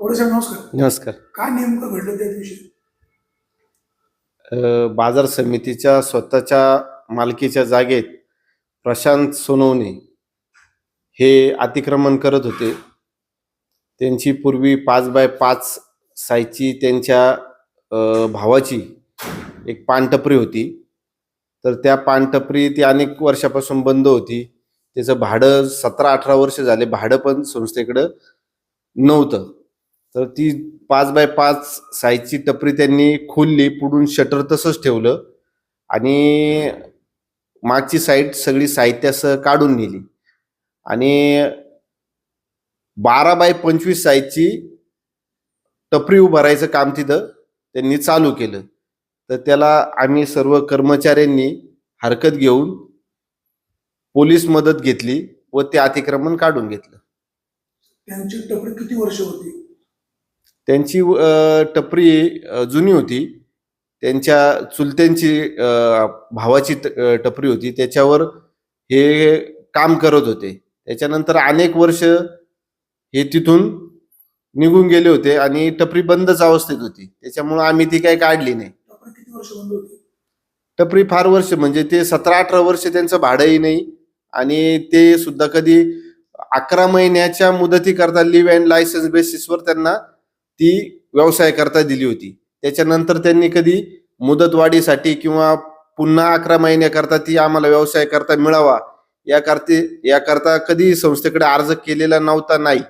साहेब नमस्कार. नमस्कार. काय नेमकं घडलं त्या दिवशी? बाजार समितीच्या स्वतःच्या मालकीच्या जागेत प्रशांत सोनवणे हे अतिक्रमण करत होते. त्यांची पूर्वी पाच बाय पाच साईजची त्यांच्या भावाची एक पानटपरी होती. तर त्या पानटपरी ती अनेक वर्षापासून बंद होती. त्याचं भाडं सतरा अठरा वर्ष झाले. भाडं पण संस्थेकडं नव्हतं. तर ती पाच बाय पाच साईजची टपरी त्यांनी खोलली पुढून शटर तसंच ठेवलं आणि मागची साईड सगळी साहित्यासह काढून नेली. आणि बारा बाय पंचवीस साईजची टपरी उभारायचं काम तिथं त्यांनी चालू केलं. तर त्याला आम्ही सर्व कर्मचाऱ्यांनी हरकत घेऊन पोलीस मदत घेतली व ते अतिक्रमण काढून घेतलं. त्यांची टपरी किती वर्ष होती? त्यांची टपरी जुनी होती. त्यांच्या चुलत्यांची भावाची टपरी होती. त्याच्यावर हे काम करत होते. त्याच्यानंतर अनेक वर्ष हे तिथून निघून गेले होते आणि टपरी बंदच अवस्थेत होती. त्याच्यामुळं आम्ही ती काही काढली नाही. टपरी फार वर्ष म्हणजे ते सतरा अठरा वर्ष त्यांचं भाडंही नाही. आणि ते सुद्धा कधी अकरा महिन्याच्या मुदती करता लिव्ह अँड लायसन्स बेसिसवर त्यांना ती व्यवसाय करता दिली होती. त्याच्यानंतर त्यांनी कधी मुदतवाढीसाठी किंवा पुन्हा अकरा महिन्याकरता ती आम्हाला व्यवसाय करता मिळावा या करते याकरता कधी संस्थेकडे अर्ज केलेला नव्हता नाही.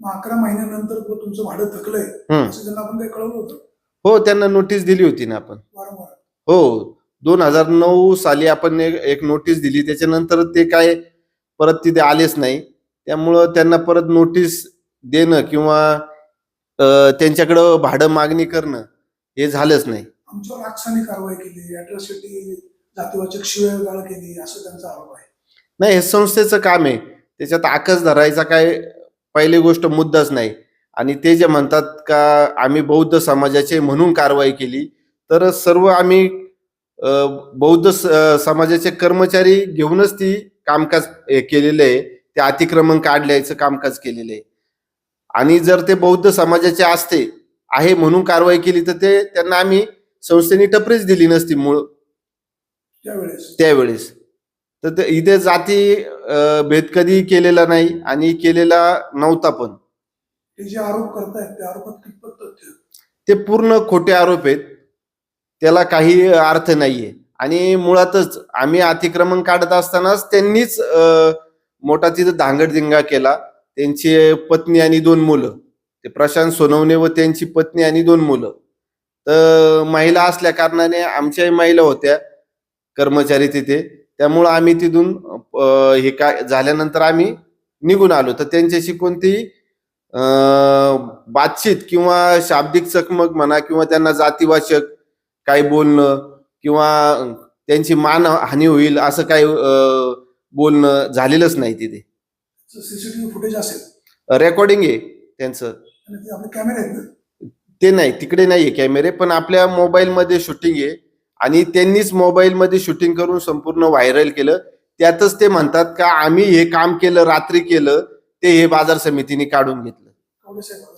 अकरा महिन्यानंतर तुमचं भाडं थकलंय हम्म. असं त्यांना आपण काही कळवलं होतं? हो त्यांना नोटीस दिली होती ना आपण. हो दोन हजार नऊ साली आपण एक नोटीस दिली. त्याच्यानंतर ते काय परत तिथे आलेच नाही. त्यामुळं त्यांना परत नोटीस देणं किंवा त्यांच्याकडं भाडं मागणी करणं हे झालंच नाही. आमच्यावर आक्षाने कारवाई केली अॅट्रॉसिटी जातीवाचक केली असं त्यांचा आरोप आहे. नाही हे संस्थेचं काम आहे. त्याच्यात आकस धरायचा काय पहिली गोष्ट मुद्दाच नाही. आणि ते जे म्हणतात का आम्ही बौद्ध समाजाचे म्हणून कारवाई केली तर सर्व आम्ही बौद्ध समाजाचे कर्मचारी घेऊनच ती कामकाज केलेलं आहे. ते अतिक्रमण काढल्याचं कामकाज केलेलं आहे. आणि जर ते बौद्ध समाजाचे असते आहे म्हणून कारवाई केली तर ते त्यांना आम्ही संस्थेने टपरीच दिली नसती मूळ. त्यावेळेस. तर ते इथे जाती भेद कधी केलेला नाही आणि केलेला नव्हता पण. जे आरोप करतायत ते पूर्ण खोटे आरोप आहेत. त्याला काही अर्थ नाहीये. आणि मुळातच आम्ही अतिक्रमण काढत असतानाच त्यांनीच मोठा तिथं धांगडधिंगा केला. त्यांची पत्नी आणि दोन मुलं. ते प्रशांत सोनवणे व त्यांची पत्नी आणि दोन मुलं. तर महिला असल्या कारणाने आमच्याही महिला होत्या कर्मचारी तिथे. त्यामुळं आम्ही तिथून हे काय झाल्यानंतर आम्ही निघून आलो. तर त्यांच्याशी कोणतीही बातचीत किंवा शाब्दिक चकमक म्हणा किंवा त्यांना जातीवाचक काही बोलणं किंवा त्यांची मान हानी होईल असं काही बोलणं झालेलंच नाही तिथे. सीसीटीव्ही फुटेज असेल. रेकॉर्डिंग आहे त्यांचं. आपले कॅमेरे आहेत ना? ते नाही तिकडे नाहीये कॅमेरे पण आपल्या मोबाईलमध्ये शूटिंग आहे. आणि त्यांनीच मोबाईलमध्ये शूटिंग करून संपूर्ण व्हायरल केलं. त्यातच ते म्हणतात का आम्ही हे काम केलं रात्री केलं ते हे बाजार समितीने काढून घेतलं.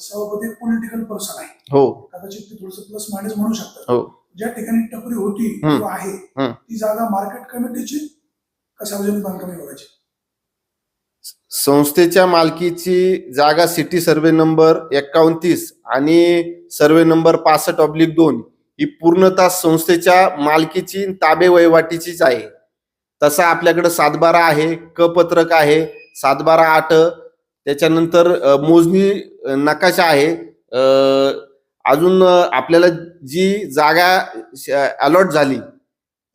सभापती पॉलिटिकल पर्सन आहे. हो. कदाचित ते थोडस प्लस मायनस म्हणू शकतात. हो. ज्या ठिकाणी टपरी होती. किंवा आहे. ती जागा मार्केट कमिटीची का सार्वजनिक बांधकाम विभागाची? संस्थेच्या मालकीची जागा सिटी सर्वे नंबर एकावन्तीस आणि सर्वे नंबर पासष्ट ऑब्लिक दोन ही पूर्णतः संस्थेच्या मालकीची ताबे वहिवाटीचीच आहे. तसा आपल्याकडे सातबारा आहे क पत्रक आहे सातबारा आठ त्याच्यानंतर मोजणी नकाशा आहे. अजून आपल्याला जी जागा अलॉट झाली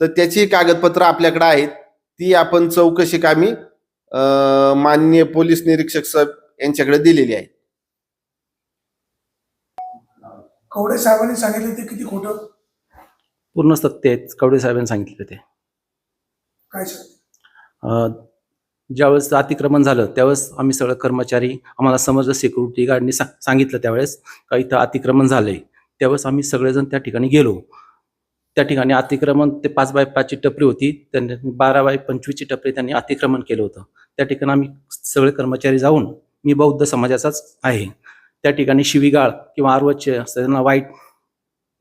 तर त्याची कागदपत्र आपल्याकडे आहेत ती आपण चौकशी कामी माननीय पोलीस निरीक्षक साहेब यांच्याकडे दिलेली आहे. कवडे साहेबांनी सांगितलं ते किती खोटं? पूर्ण सत्य आहेत. कवडे साहेबांनी सांगितलं ते. काय सर अं, ज्यावेळेस अतिक्रमण झालं त्यावेळेस आम्ही सगळं कर्मचारी आम्हाला समजलं सिक्युरिटी गार्डनी सा सांगितलं त्यावेळेस का इथं अतिक्रमण झालंय. त्यावेळेस आम्ही सगळेजण त्या ठिकाणी गेलो. त्या ठिकाणी अतिक्रमण ते पाच बाय पाचची टपरी होती. त्यांनी बारा बाय पंचवीसची टपरी त्यांनी अतिक्रमण केलं होतं. त्या ठिकाणी आम्ही सगळे कर्मचारी जाऊन मी बौद्ध समाजाचाच आहे. त्या ठिकाणी शिवीगाळ किंवा आरवचे त्यांना वाईट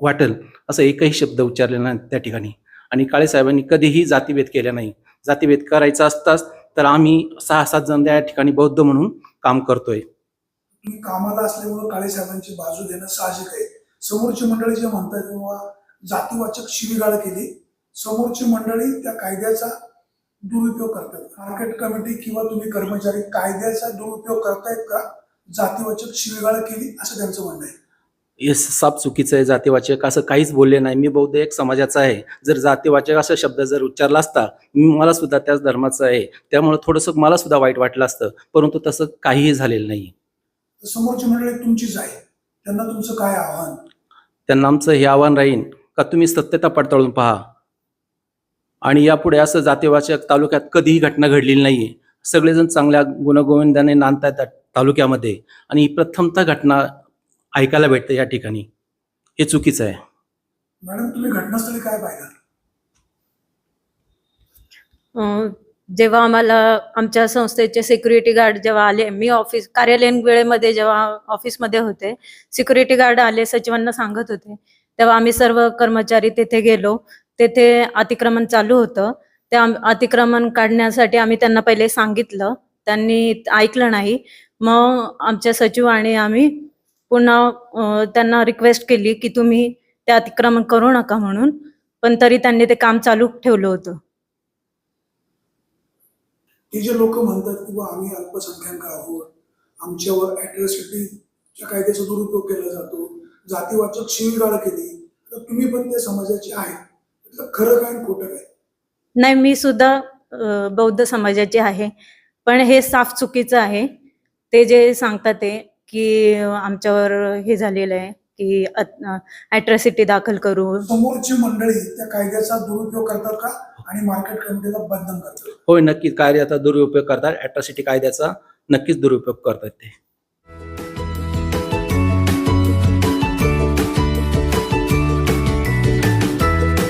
वाटेल असं एकही शब्द उच्चारलेला नाही त्या ठिकाणी. आणि काळे साहेबांनी कधीही जातीभेद केला नाही. जातीभेद करायचा असताच तर आम्ही सहा सात जण त्या ठिकाणी बौद्ध म्हणून काम करतोय. मी कामाला असल्यामुळे काळे साहेबांची बाजू देणं साहजिक आहे. समोरची मंडळी जे म्हणतात किंवा जातीवाचक शिवीगाळ केली. समोरची मंडळी त्या कायद्याचा दुरुपयोग करतात. मार्केट कमिटी किंवा तुम्ही कर्मचारी कायद्याचा दुरुपयोग करतायत का? जातीवाचक शिवीगाळ केली असं त्यांचं म्हणणं आहे. हे साप चुकीचं आहे जातीवाचक असं काहीच बोलले नाही. मी बौद्ध एक समाजाचा आहे. जर जातीवाचक असा शब्द जर उच्चारला असता मी मला सुद्धा त्याच धर्माचा आहे. त्यामुळे थोडंसं मला सुद्धा वाईट वाटलं असतं. परंतु तसं काहीही झालेलं नाही. तर समोरची मंडळी तुमचीच आहे. त्यांना तुमचं काय आव्हान? त्यांना आमचं हे आव्हान राहील का तुम्ही सत्यता पडताळून पहा. आणि यापुढे असं जातीवाचक तालुक्यात कधीही घटना घडलेली नाहीये. सगळेजण चांगल्या गुणगोविंदाने नांदतात त्या तालुक्यामध्ये. आणि ही प्रथमतः घटना ऐकायला भेटते या ठिकाणी. हे चुकीचं आहे. मॅडम तुम्ही घटनास्थळी काय पाहिलं? अं, जेव्हा आम्हाला आमच्या संस्थेचे सिक्युरिटी गार्ड जेव्हा आले मी ऑफिस कार्यालयीन वेळेमध्ये जेव्हा ऑफिसमध्ये होते सिक्युरिटी गार्ड आले सचिवांना सांगत होते. तेव्हा आम्ही सर्व कर्मचारी तेथे गेलो. तेथे अतिक्रमण चालू होतं. त्या अतिक्रमण काढण्यासाठी आम्ही त्यांना पहिले सांगितलं. त्यांनी ऐकलं नाही. मग आमच्या सचिव आणि आम्ही पुन्हा त्यांना रिक्वेस्ट केली की तुम्ही ते अतिक्रमण करू नका म्हणून पण तरी त्यांनी ते काम चालू ठेवलं होतं. हे जे लोक म्हणतात की आम्ही अल्पसंख्याक आहोत आमच्यावर अॅट्रॉसिटीच्या कायद्याचा दुरुपयोग केला जातो जातीवाचक शिवीगाळ केली तर तुम्ही पण ते समाजाचे आहेत. खरं काय खोटं काय? नाही मी सुद्धा बौद्ध समाजाची आहे. पण हे साफ चुकीचं आहे. ते जे सांगतात ते की आमच्यावर हे झालेलं आहे की अॅट्रॉसिटी दाखल करू. समोरची मंडळी त्या कायद्याचा दुरुपयोग करतात का? आणि मार्केट कमिटीला बदनाम करतात? होय नक्कीच. कायद्याचा दुरुपयोग करतात. अॅट्रॉसिटी कायद्याचा नक्कीच दुरुपयोग करतात ते.